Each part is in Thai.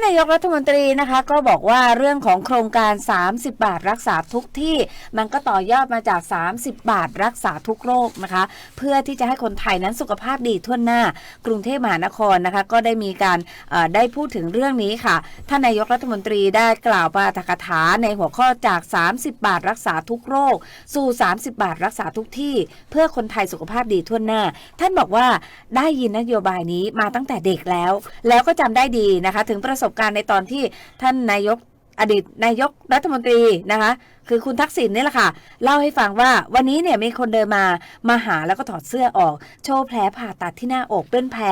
านนายกรัฐมนตรีนะคะ ก็บอกว่าเรื่องของโครงการ 30 บาทรักษาทุกที่ มันก็ต่อยอดมาจาก 30 บาทรักษาทุกโรคนะคะ เพื่อที่จะให้คนไทยนั้นสุขภาพดีทั่วหน้า กรุงเทพมหานครนะคะ ก็ได้มีการได้พูดถึงเรื่องนี้ค่ะท่านนายกรัฐมนตรีได้กล่าวปาฐกถาในหัวข้อจาก 30 บาทรักษาทุกโรค สู่ 30 บาทรักษาทุกที่ เพื่อคนไทยสุขภาพดีทั่วหน้า ท่านบอกว่าได้ยินนโยบายนี้มาตั้งแต่เด็กแล้ว แล้วก็จำได้ดีนะคะ ถึงประสบการณ์ในตอนที่ท่านนายกอดีตนายกรัฐมนตรีนะคะ คือคุณทักษิณนี่แหละค่ะ เล่าให้ฟังว่าวันนี้เนี่ยมีคนเดินมามาหาแล้วก็ถอดเสื้อออก โชว์แผลผ่าตัดที่หน้าอกเป็นแผล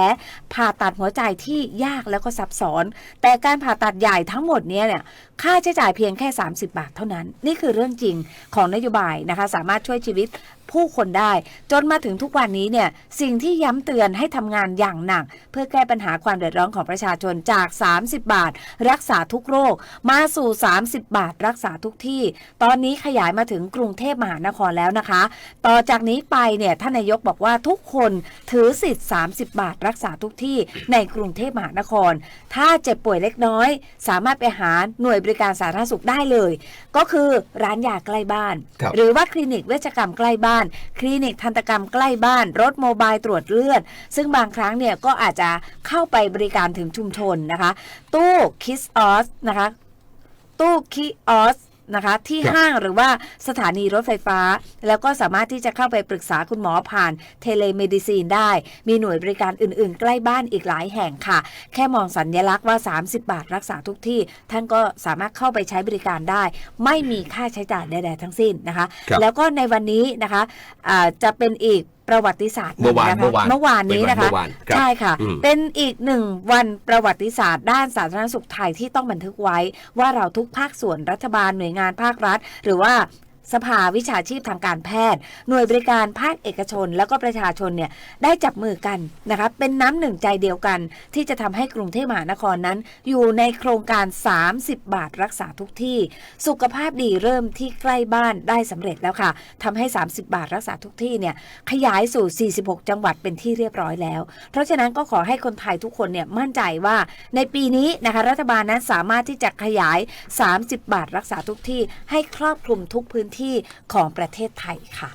ผ่าตัดหัวใจที่ยากแล้วก็ซับซ้อน แต่การผ่าตัดใหญ่ทั้งหมดเนี้เนี่ยค่าใช้จ่ายเพียงแค่ 30 บาทเท่านั้น นี่คือเรื่องจริงของนโยบายนะคะ สามารถช่วยชีวิตผู้คนได้ จนมาถึงทุกวันนี้เนี่ยสิ่งที่ย้ำเตือนให้ทำงานอย่างหนัก เพื่อแก้ปัญหาความเดือดร้อนของประชาชนจาก 30 บาท รักษาทุกโรค มาสู่ 30 บาท รักษาทุกที่ตอนนี้ขยายมาถึงกรุงเทพมหานครแล้วนะคะ ต่อจากนี้ไปเนี่ยท่านนายกบอกว่าทุกคนถือสิทธิ์ 30 บาทรักษาทุกที่ในกรุงเทพมหานคร ถ้าเจ็บป่วยเล็กน้อย สามารถไปหาหน่วยบริการสาธารณสุขได้เลย ก็คือร้านยาใกล้บ้านครับหรือว่าคลินิกเวชกรรมใกล้บ้าน คลินิกทันตกรรมใกล้บ้าน รถโมบายตรวจเลือด ซึ่งบางครั้งเนี่ยก็อาจจะเข้าไปบริการถึงชุมชนนะคะ ตู้คิสออสนะคะตู้คิออส นะคะที่ครับห้างหรือว่าสถานีรถไฟฟ้า แล้วก็สามารถที่จะเข้าไปปรึกษาคุณหมอผ่านเทเลเมดิซีนได้ มีหน่วยบริการอื่นๆ ใกล้บ้านอีกหลายแห่งค่ะ แค่มองสัญลักษณ์ว่า 30 บาทรักษาทุกที่ ท่านก็สามารถเข้าไปใช้บริการได้ ไม่มีค่าใช้จ่ายใดๆทั้งสิ้นนะคะครับแล้วก็ในวันนี้นะคะอ่าจะเป็นอีก ประวัติศาสตร์หนึ่งเมื่อวานนะคะเมื่อวานเมื่อวานนี้นะคะเมื่อวานครับใช่ค่ะอืมเป็นอีกหนึ่งวันประวัติศาสตร์ ด้านสาธารณสุขไทยที่ต้องบันทึกไว้ ว่าเราทุกภาคส่วนรัฐบาลหน่วยงานภาครัฐ หรือว่า สภาวิชาชีพทางการแพทย์ หน่วยบริการภาคเอกชน แล้วก็ประชาชนเนี่ยได้จับมือกันนะคะเป็นน้ำหนึ่งใจเดียวกัน ที่จะทำให้กรุงเทพมหานครนั้น อยู่ในโครงการ 30 บาทรักษาทุกที่ สุขภาพดีเริ่มที่ใกล้บ้านได้สำเร็จแล้วค่ะทำให้ 30 บาทรักษาทุกที่เนี่ยขยายสู่ 46 จังหวัดเป็นที่เรียบร้อยแล้ว เพราะฉะนั้นก็ขอให้คนไทยทุกคนเนี่ยมั่นใจว่าในปีนี้นะคะรัฐบาลนั้นสามารถที่จะขยาย 30 บาทรักษาทุกที่ ให้ครอบคลุมทุกพื้นที่ที่ของประเทศไทยค่ะ